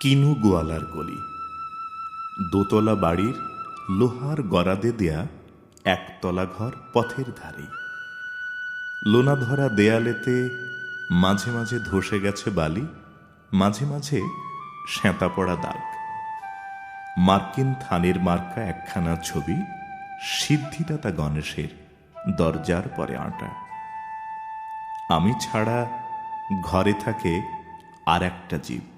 কিনু গোয়ালার গলি। দোতলা বাড়ির লোহার গরাদে দেয়া একতলা ঘর পথের ধারে। লোনা ধরা দেয়ালেতে মাঝে মাঝে ধসে গেছে বালি, মাঝে মাঝে শ্যাঁতা পড়া দাগ। মার্কিন থানের মার্কা একখানা ছবি, সিদ্ধিদাতা গণেশের দরজার পরে আঁটা। আমি ছাড়া ঘরে থাকে আর একটা জীব।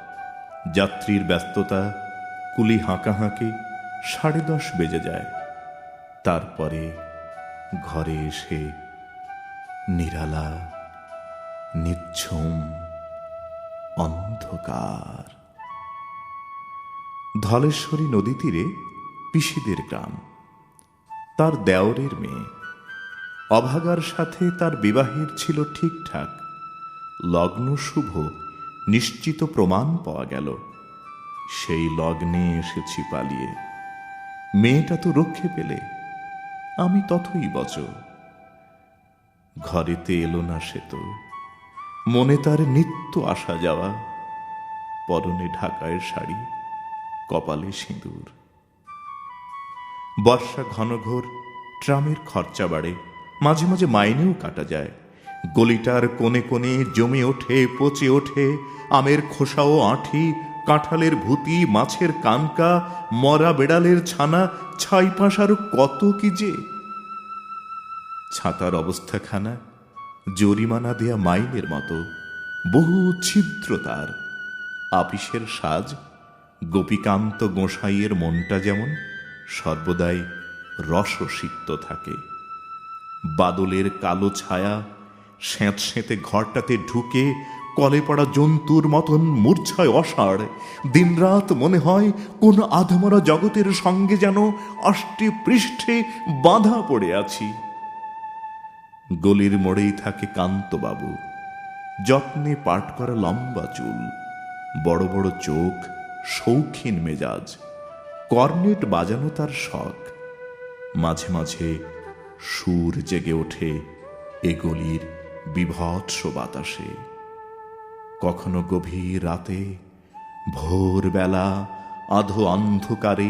যাত্রীর ব্যস্ততা, কুলি হাঁকা হাঁকাহাঁকি সাড়ে দশ বেজে যায়। তারপরে ঘরে এসে নিরালা, নিচ্ছুম, অন্ধকার। ধলেশ্বরী নদী তীরে পিসিদের গ্রাম। তার দেওরের মেয়ে। অভাগার সাথে তার বিবাহের ছিল ঠিকঠাক। লগ্ন শুভ নিশ্চিত প্রমাণ পাওয়া গেল। সেই লগ্নে এসেছি পালিয়ে। মেয়েটা তো রক্ষে পেলে। আমি ততই বচ ঘরেতে এলো না সে তো। মনে তার নিত্য আসা যাওয়া। পরনে ঢাকায় শাড়ি, কপালে সিঁদুর। বর্ষা ঘনঘোর, ট্রামের খরচা বাড়ে। মাঝে মাঝে মাইনেও কাটা যায়। গলিটার কোণে কোণে জমে ওঠে, পচে ওঠে। আমের খোসাও আঁঠি, কাঁঠালের ভুতি, মাছের কানকা, মরা বেড়ালের ছানা, ছাই পাশ আরও কত কি যে। ছাতার অবস্থাখানা, জরিমানা দেয়া মাইনের মতো, বহু ছিদ্র তার। আপিসের সাজ, গোপীকান্ত গোসাইয়ের মনটা যেমন সর্বদাই রসসিক্ত থাকে। বাদলের কালো ছায়া স্যাঁত স্যাঁতে ঘরটাতে ঢুকে কলে পড়া জন্তুর মতন মূর্ছায় অসাড় দিনরাত মনে হয় কোন আধমরা জগতের সঙ্গে যেন অষ্টে পৃষ্ঠে বাঁধা পড়ে আছি। গলির মোড়েই থাকে কান্তবাবু। যত্নে পাট করা লম্বা চুল। বড় বড় চোখ, শৌখিন মেজাজ। কর্নেট বাজানো তার শখ। মাঝে মাঝে সুর জেগে ওঠে এ গলির বিভৎস বাতাসে। কখনো গভীর রাতে, ভোরবেলা, আধো অন্ধকারে,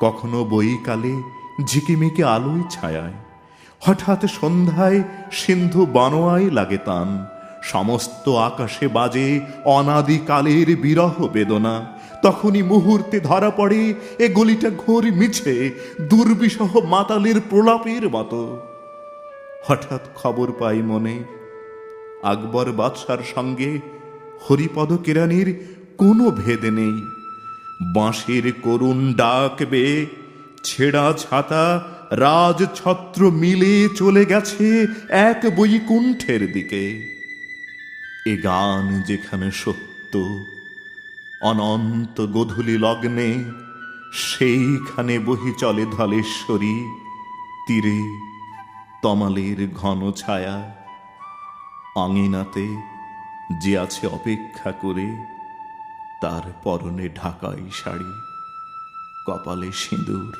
কখনো বইকালে ঝিকিমিকি আলোয় ছায়ায়। হঠাৎ সন্ধ্যায় সিন্ধু বানোয়ায় লাগে তান। সমস্ত আকাশে বাজে অনাদিকালের বিরহ বেদনা। তখনই মুহূর্তে ধরা পড়ে এ গলিটা ঘোর মিছে, দুর্বিষহ মাতালের প্রলাপের মতো। হঠাৎ খবর পাই মনে আকবর বাদশার সঙ্গে হরিপদ কেরানির কোনো ভেদ নেই। বাঁশের করুণ ডাকবে, ছেঁড়া ছাতা, রাজছত্র মিলে চলে গেছে এক বৈকুণ্ঠের দিকে। এ গান যেখানে সত্য, অনন্ত গধূলি লগ্নে, সেইখানে বহি চলে ধলেশ্বরী, তীরে তমালের ঘন ছায়া। আঙিনাতে যে আছে অপেক্ষা করে তার পরনে ঢাকাই শাড়ি কপালে সিঁদুর